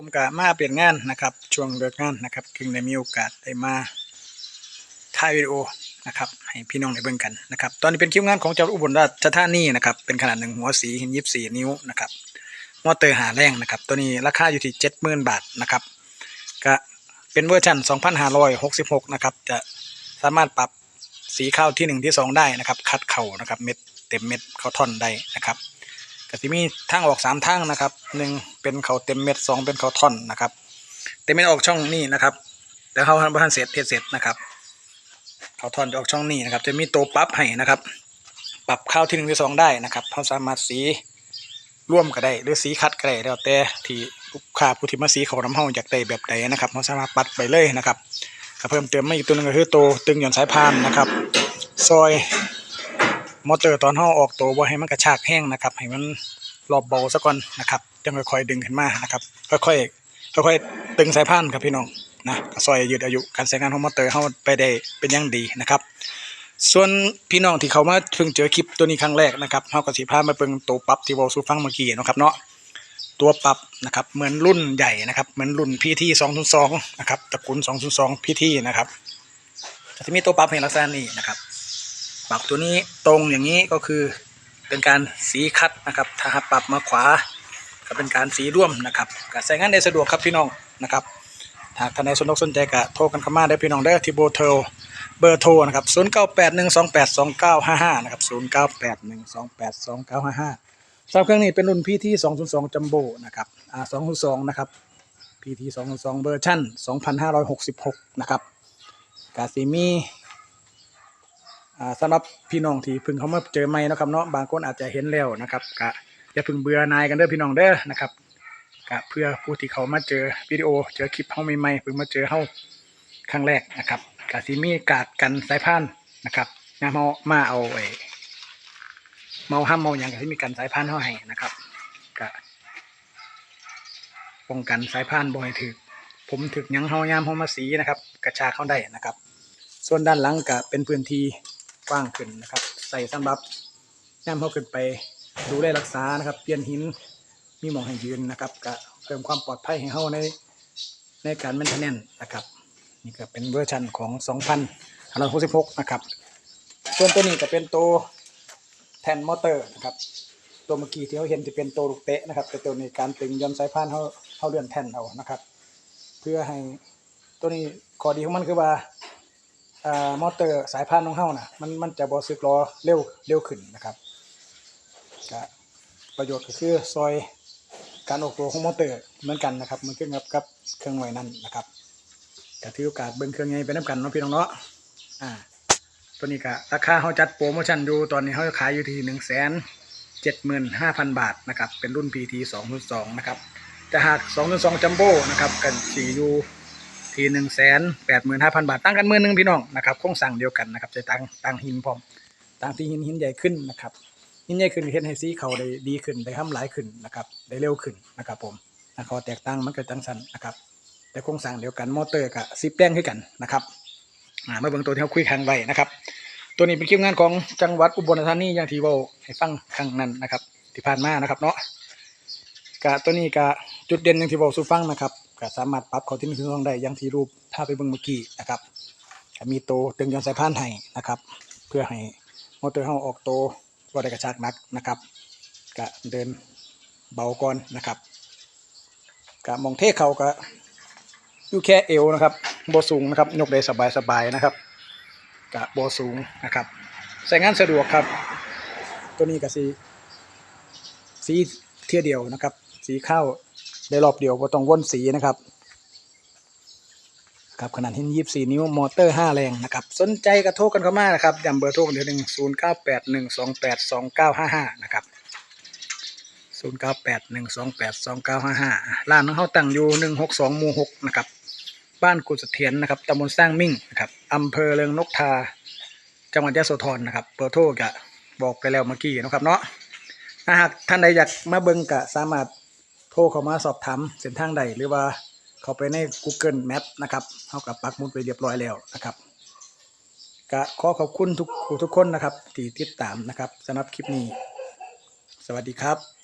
ผมก็มาเปลี่ยนงานนะครับ ช่วงเลิกงานนะครับจึงได้มีโอกาสได้มาถ่ายวิดีโอนะครับให้พี่น้องได้เบิ่งกันนะครับ ตอนนี้เป็นคลิปงานของจังหวัดอุบลราชธานีนะครับ เป็นขนาดหนึ่งหัวสีหินยิบสี่นิ้วนะครับมอเตอร์หาแรงนะครับ ตัวนี้ราคาอยู่ที่เจ็ดหมื่นบาทนะครับก็เป็นเวอร์ชัน2,566 นะครับ จะสามารถปรับสีเข้าที่หนึ่งที่สองได้นะครับ คัดเข่านะครับ เม็ดเต็มเม็ดเข้าท่อนได้นะครับ ก็จะมีทางออกสามทางนะครับหนึ่งเป็นเขาเต็มเม็ดสองเป็นเขาท่อนนะครับ เต็มเม็ดออกช่องนี้นะครับแล้วเขาบ้านเสร็จเทเสร็จนะครับ เขาท่อนจะออกช่องนี้นะครับ จะมีตัวปรับให้นะครับ ปรับเข้าที่หนึ่งที่สองได้นะครับเขาสามารถสีร่วมก็ได้หรือสีคัดก็ได้แล้วแต่ที่ลูกค้าผู้ที่มาสีเขาน้ำเฮาอยากได้แบบใดนะครับเขาสามารถปัดไปเลยนะครับเพิ่มเติมมาอีกตัวหนึงก็คือตัวตึงหย่อนสายพานนะครับ ซอย มอเตอร์ตอนเฮาออกตัวบ่าให้มันกระชากแห้งนะครับ ให้มันรอบเบาซะก่อนนะครับจังค่อยๆดึงขึ้นมานะครับ ค่อยๆค่อยๆตึงสายพานครับพี่น้องนะก็ซอยยืดอายุการใช้งานของมอเตอร์เฮาไปได้เป็นอย่างดีนะครับ ส่วนพี่น้องที่เขามาเพิ่งเจอคลิปตัวนี้ครั้งแรกนะครับเฮาก็สิพามาเบิ่งตัวปรับที่เว้าสู่ฟังเมื่อกี้นะครับเนาะตัวปรับนะครับเหมือนรุ่นใหญ่นะครับเหมือนรุ่น PT 202นะครับตระกูล202 PT นะครับจะมีตัวปรับให้ลักษณะนี้นะครับ ปรับตัวนี้ตรงอย่างนี้ก็คือเป็นการสีคัดนะครับ ถ้าปรับมาขวาก็เป็นการสีร่วมนะครับการใช้งานได้สะดวกครับพี่น้องนะครับหากท่านใดสนอกสนใจก็โทรกันเข้ามาได้พี่น้องได้ที่เบอร์โทรเบอร์โทรนะครับ0 9 8 1 2 8 2 9 5 5นะครับ0 9 8 1 2 8 2 9 5 5สำหรับเครื่องนี้เป็นรุ่น PT 202 Jumbo นะครับอ่า202นะครับ PT 202เวอร์ชัน2566 นะครับกาซิมี สำหรับพี่น้องที่เพิ่งเขามาเจอใหม่นะครับเนาะบางคนอาจจะเห็นแล้วนะครับกะอย่าเพิ่งเบื่อนายกันเด้อพี่น้องเด้อนะครับกะเพื่อผู้ที่เขามาเจอวิดีโอเจอคลิปเฮาใหม่ๆเพิ่งมาเจอเฮาครั้งแรกนะครับกะสิมีกาดกันสายพานนะครับงามเฮามาเอาไอ้เมาห้ามเมาหยังก็สิมีกันสายพานเฮาให้นะครับกะป้องกันสายพานบ่ให้ถึก ผมถึกยังเฮายามเฮามาสีนะครับ กระชากเข้าได้นะครับ ส่วนด้านหลังก็เป็นพื้นที่ กว้างขึ้นนะครับ ใส่สำหรับย่ำเขาขึ้นไปดูแลรักษานะครับ เปลี่ยนหินมีหมองให้ยืนนะครับก็เพิ่มความปลอดภัยให้เขาในในการแมนเทนแนนนะครับ นี่ก็เป็นเวอร์ชันของ2066 นะครับ ส่วนตัวนี้ก็เป็นตัวแทนมอเตอร์นะครับ ตัวเมื่อกี้ที่เขาเห็นจะเป็นตัวลูกเตะนะครับ แต่ตัวนี้การตึงย้อนสายพานเขาเขาเลื่อนแท่นเอานะครับ เพื่อให้ตัวนี้ข้อดีของมันคือว่า มอเตอร์สายพานของเฮาน่ะมันมันจะบ่สึกล้อเร็วเร็วขึ้นนะครับก็ประโยชน์ก็คือซอยการออกตัวของมอเตอร์เหมือนกันนะครับมันขึ้นกับกับเครื่องหน่วยนั้นนะครับก็ถือโอกาสเบิ่งเครื่องใหญ่ไปนํกันเนาะพี่น้องเนาะอ่าตัวนี้ก็ราคาเฮาจัดโปรโมชั่นอยู่ตอนนี้เฮาขายอยู่ที่1 7 5 0 0 0บาทนะครับเป็นรุ่น PT 202นะครับแต่หาก202จัมโบ้นะครับกันสิอยู่ ทีหนึ่งแสนแปดหมื่นห้าพันบาทตั้งกันหมื่นหนึ่งพี่น้องนะครับโครงสั่งเดียวกันนะครับจะตั้งตั้งหินพร้อมตั้งที่หินหินใหญ่ขึ้นนะครับหินใหญ่ขึ้นเห็นให้สีเขาได้ดีขึ้นได้ทำหลายขึ้นนะครับได้เร็วขึ้นนะครับผมนะขอแตกต่างมันก็จังสันนะครับแต่โครงสั่งเดียวกันมอเตอร์กับซีแป้งขึ้กันนะครับอ่ามาเบิ่งตัวที่เขาคุยค้างไว้นะครับตัวนี้เป็นคิวงานของจังหวัดอุบลราชธานีอย่างที่ว่าให้ฟังครั้งนั้นนะครับที่ผ่านมานะครับเนาะกะตัวนี้กะจุดเด่นอย่างที่บอกสู่ฟังนะครับ กะสามารถปรับเขาที่นี่คือห้องได้อย่างที่รูปถ้าไปเบิ่งเมื่อกี้นะครับมีโตตึงยอนสายพานให้นะครับ เพื่อให้มอเตอร์เฮาออกโตบ่ได้กระชากนักนะครับกะเดินเบาก่อนนะครับกะมองเทเขาก็อยู่แค่เอวนะครับบ่สูงนะครับยกได้สบายๆนะครับกะบ่สูงนะครับใช้งานสะดวกครับ ตัวนี้ก็สิสีเที่ยเดียวนะครับ สีข้าว ได้รอบเดียวก็ต้องวนสีนะครับครับขนาดหินยี่สี่นิ้วมอเตอร์ห้าแรงนะครับ สนใจกระโทรกันเข้ามานะครับย้ำเบอร์โทรเดี๋ยวหนึ่งศูนย์เก้าแปดหนึ่งสองแปดสองเก้าห้าห้านะครับศูนย์เก้าแปดหนึ่งสองแปดสองเก้าห้าห้าร้านของเขาตั้งอยู่หนึ่งหกสองหมู่หกนะครับ บ้านกุศเถียนนะครับตำบลสร้างมิ่งนะครับอำเภอเริงนกทา จังหวัดยะโสธรนะครับ เบอร์โทรก็บอกไปแล้วเมื่อกี้นะครับเนาะหากท่านใดอยากมาเบิ่งก็สามารถ รเข้ามาสอบถามเส้นทางใดหรือว่าเข้าไปใน Google Map นะครับเท่ากับปักหมุดไปเรียบร้อยแล้วนะครับก็ขอขอบคุณทุกทุกคนนะครับที่ติดตามนะครับสำหรับคลิปนี้ สวัสดีครับ